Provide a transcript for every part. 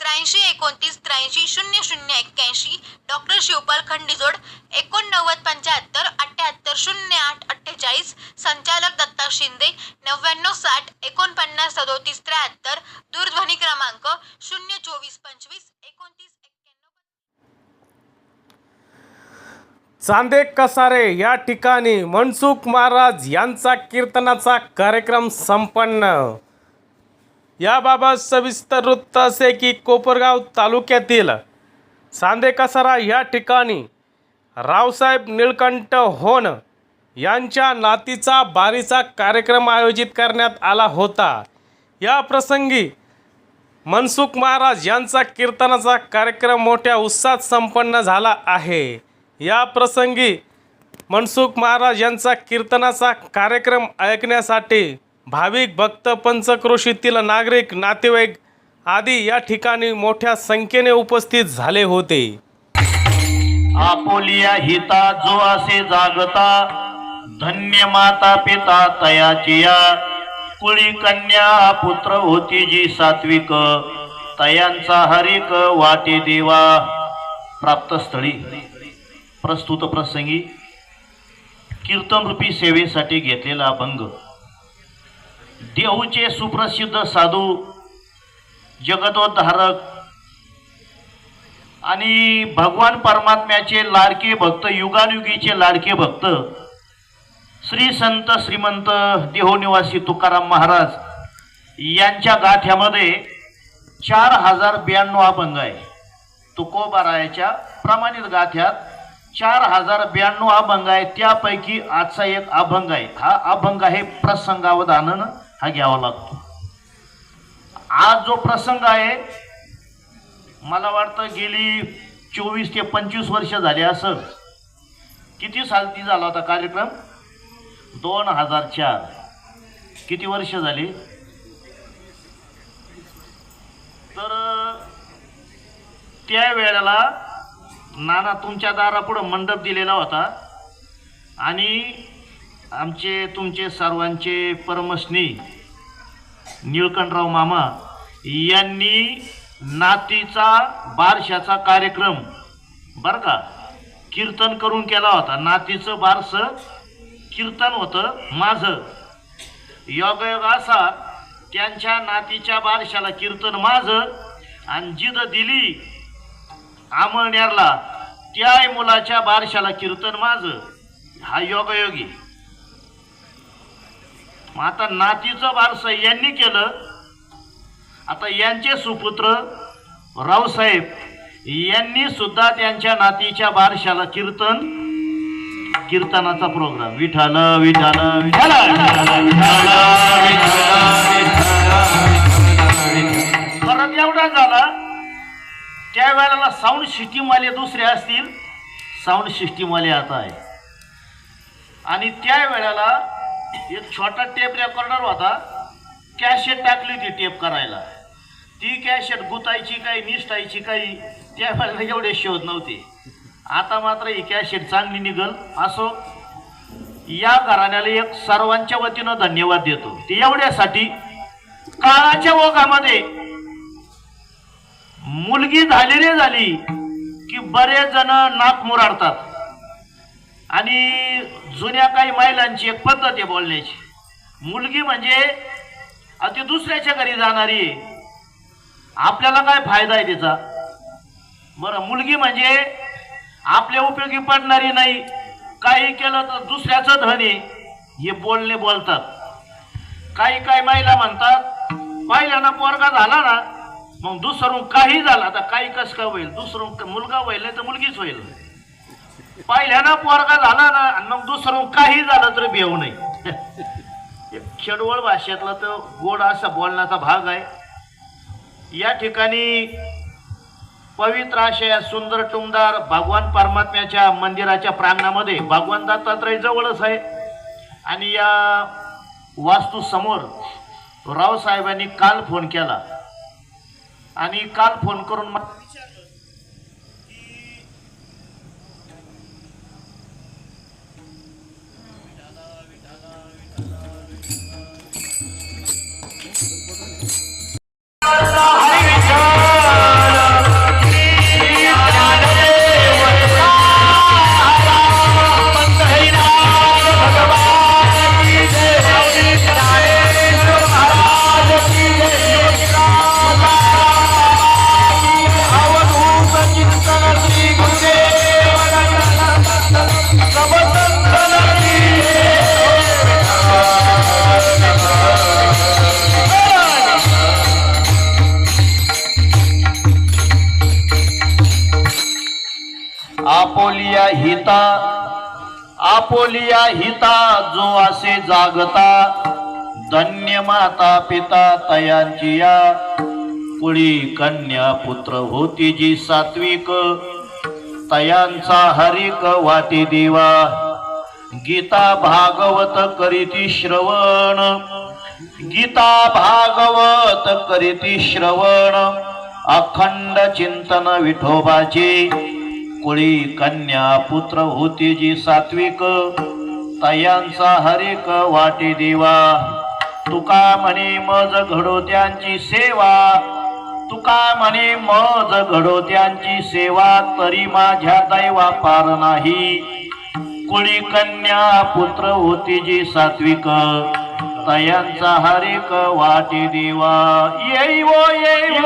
त्र्याऐंशी एकोणतीस त्र्याऐंशी शून्य शून्य एक्क्याऐंशी डॉक्टर शिवपाल खंडीजोड एकोणनव्वद पंच्याहत्तर अठ्ठ्याहत्तर शून्य आठ अठ्ठेचाळीस संचालक दत्ता शिंदे नव्याण्णव साठ एकोणपन्नास सदोतीस त्र्याहत्तर दूरध्वनी क्रमांक शून्य चोवीस पंचवीस एकोणतीस चांदे कसारे या ठिकाणी मनसुख महाराज यांचा कीर्तनाचा कार्यक्रम संपन्न. याबाबत सविस्तर वृत्त असे की कोपरगाव तालुक्यातील सांदेकसरा या ठिकाणी रावसाहेब निळकंठ होन यांच्या नातीचा बारीचा कार्यक्रम आयोजित करण्यात आला होता. या प्रसंगी मनसुख महाराज यांचा कीर्तनाचा कार्यक्रम मोठ्या उत्साहात संपन्न झाला आहे. या प्रसंगी मनसुख महाराज यांचा कीर्तनाचा कार्यक्रम ऐकण्यासाठी भाविक भक्त पंचक्रोशीतील नागरिक नातेवाईक आदी या ठिकाणी मोठ्या संख्येने उपस्थित झाले होते. आपोलिया हिता जो असे जागता धन्य माता पिता तयाचिया कुळी कन्या पुत्र होती जी सात्विक तयांचा हरिक वाटे देवा. प्राप्तस्थळी प्रस्तुत प्रसंगी कीर्तनरूपी सेवेसाठी घेतलेला अभंग. देहूचे सुप्रसिद्ध साधू जगतोद्धारक आणि भगवान परमात्म्याचे लाडके भक्त युगानुयुगीचे लाडके भक्त श्री संत श्रीमंत देहोनिवासी तुकाराम महाराज यांच्या गाठ्यामध्ये चार हजार ब्याण्णव अभंग आहे. तुकोबारायाच्या प्रमाणित गाथ्यात चार हजार ब्याण्णव अभंग आहे त्यापैकी आजचा एक अभंग आहे. हा अभंग आहे प्रसंगावधानन. हा घ्यावा लागतो. आज जो प्रसंग आहे मला वाटतं गेली चोवीस ते पंचवीस वर्ष झाले असं. किती सालती झाला होता कार्यक्रम? दोन हजार चार. किती वर्ष झाली? तर त्या वेळेला नाना तुमच्या दारापुढं मंडप दिलेला होता. आणि आमचे तुमचे सर्वांचे परमस्नेही निळकंठराव मामा यांनी नातीचा बारशाचा कार्यक्रम बरं का कीर्तन करून केला होता. नातीचं बारसं कीर्तन होतं माझं. योगायोग असा त्यांच्या नातीच्या बारशाला कीर्तन माझं आणि जिद दिली आमळण्याला त्याही मुलाच्या बारशाला कीर्तन माझं. हा योगायोगी. मग आता नातीचं बारस यांनी केलं. आता यांचे सुपुत्र रावसाहेब यांनी सुद्धा त्यांच्या नातीच्या बारशाला कीर्तन कीर्तनाचा प्रोग्राम विठाल विठाल विठाल परत एवढा झाला त्या वेळेला साऊंड सिस्टीमवाले दुसरे असतील. साऊंड सिस्टीमवाले आता आहे. आणि त्या वेळेला एक छोटा टेप रेकॉर्डर होता. कॅशेट टाकली होती टेप करायला. ती कॅशेट गुतायची काही निष्ठायची काही त्यावेळेला एवढे शोध नव्हते. आता मात्र ही कॅशेट चांगली निघल. असो या घराण्याला एक सर्वांच्या वतीनं धन्यवाद देतो. ते एवढ्यासाठी काळाच्या ओघामध्ये मुलगी झालेली झाली की बरेच जण नाक मुराडतात. आणि जुन्या काही महिलांची एक पद्धत आहे बोलण्याची. मुलगी म्हणजे अति दुसऱ्याच्या घरी जाणारी. आपल्याला काय फायदा आहे त्याचा बरं मुलगी म्हणजे आपल्या उपयोगी पडणारी नाही. काही केलं तर दुसऱ्याचं धन. आहे हे बोलणे बोलतात. काही काही महिला म्हणतात पहिल्यानं पोरगा झाला ना मग दुसरून काही झालं आता काही कस का होईल? दुसरून मुलगा होईल नाही तर मुलगीच होईल. पहिल्यानं पोरगा झाला ना आणि मग दुसरं काही झालं तरी भेऊ नाही. खेडवळ भाषेतला तर गोड असा बोलण्याचा भाग आहे. या ठिकाणी पवित्र अशा या सुंदर टुमदार भगवान परमात्म्याच्या मंदिराच्या प्रांगणामध्ये भगवान दत्तात्रय जवळच आहे. आणि या वास्तू समोर रावसाहेबांनी काल फोन केला. आणि काल फोन करून मग आपोलिया हिता आपोलिया हिता जो असे जागता धन्य माता पिता तयांची या कुळी कन्या पुत्र होती जी सात्विक तयांचा हरिक वाटी देवा. गीता भागवत करीती श्रवण गीता भागवत करीती श्रवण अखंड चिंतन विठोबाचे. कुळी कन्या पुत्र होती जी सात्विक. तयांचा हरिक वाटी देवा. तुका म्हणे मज घडो त्यांची सेवा. तुका म्हणे मज घडो त्यांची सेवा तरी माझ्या दैवा पार नाही. कुळी कन्या पुत्र होती जी सात्विक. तयांचा हरिक वाटी देवा. येई वो येई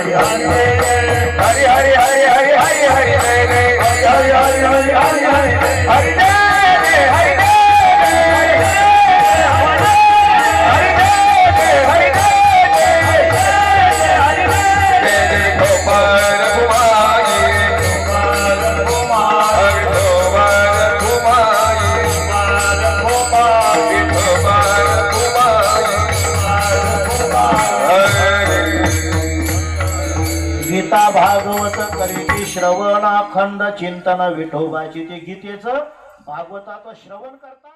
गीता अखंड चिंतन विठोबाची ते गीतेचं भागवताचं श्रवण करता